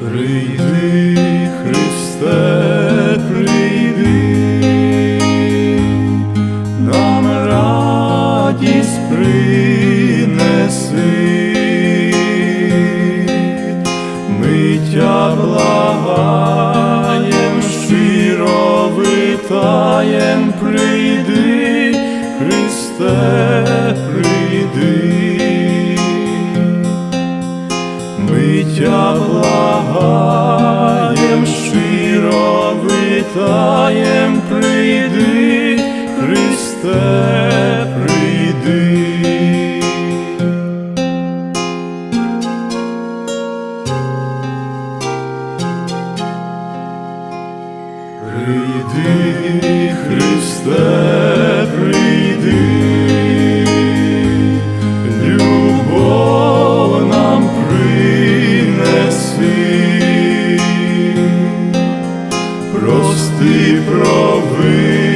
Прийди, Христе, Христе, прийди, любов принеси, прости провини,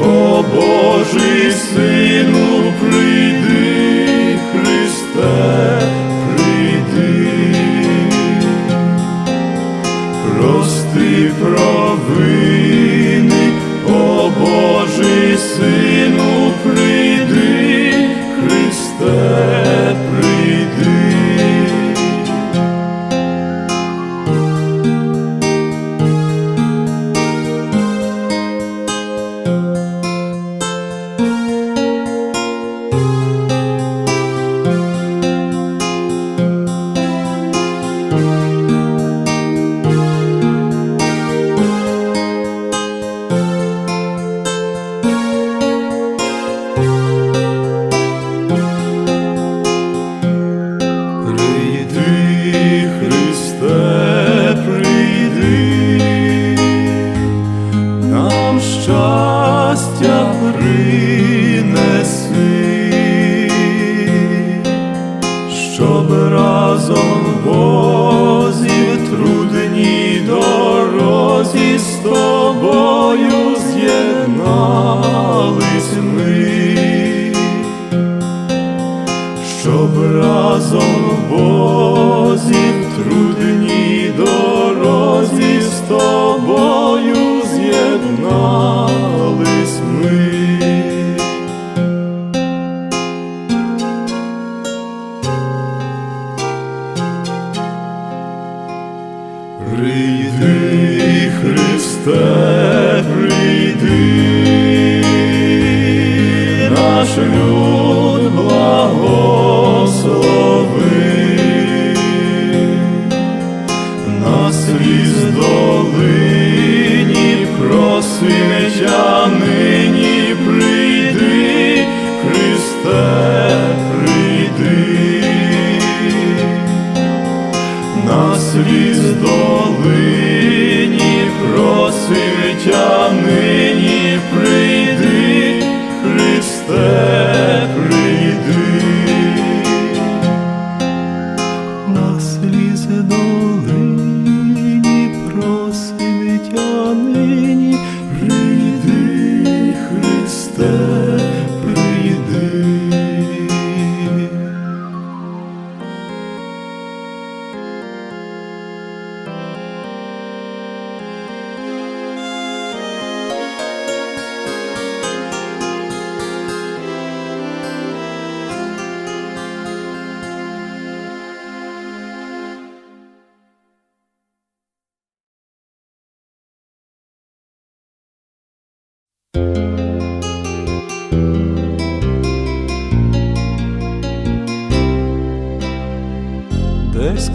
о Божий Сину, прийди, Христе, прийди. Прости провини, Христе, прийди, наш люд благослови, на сліз долині нині прийди, Христе, прийди. На сліз долині просим тя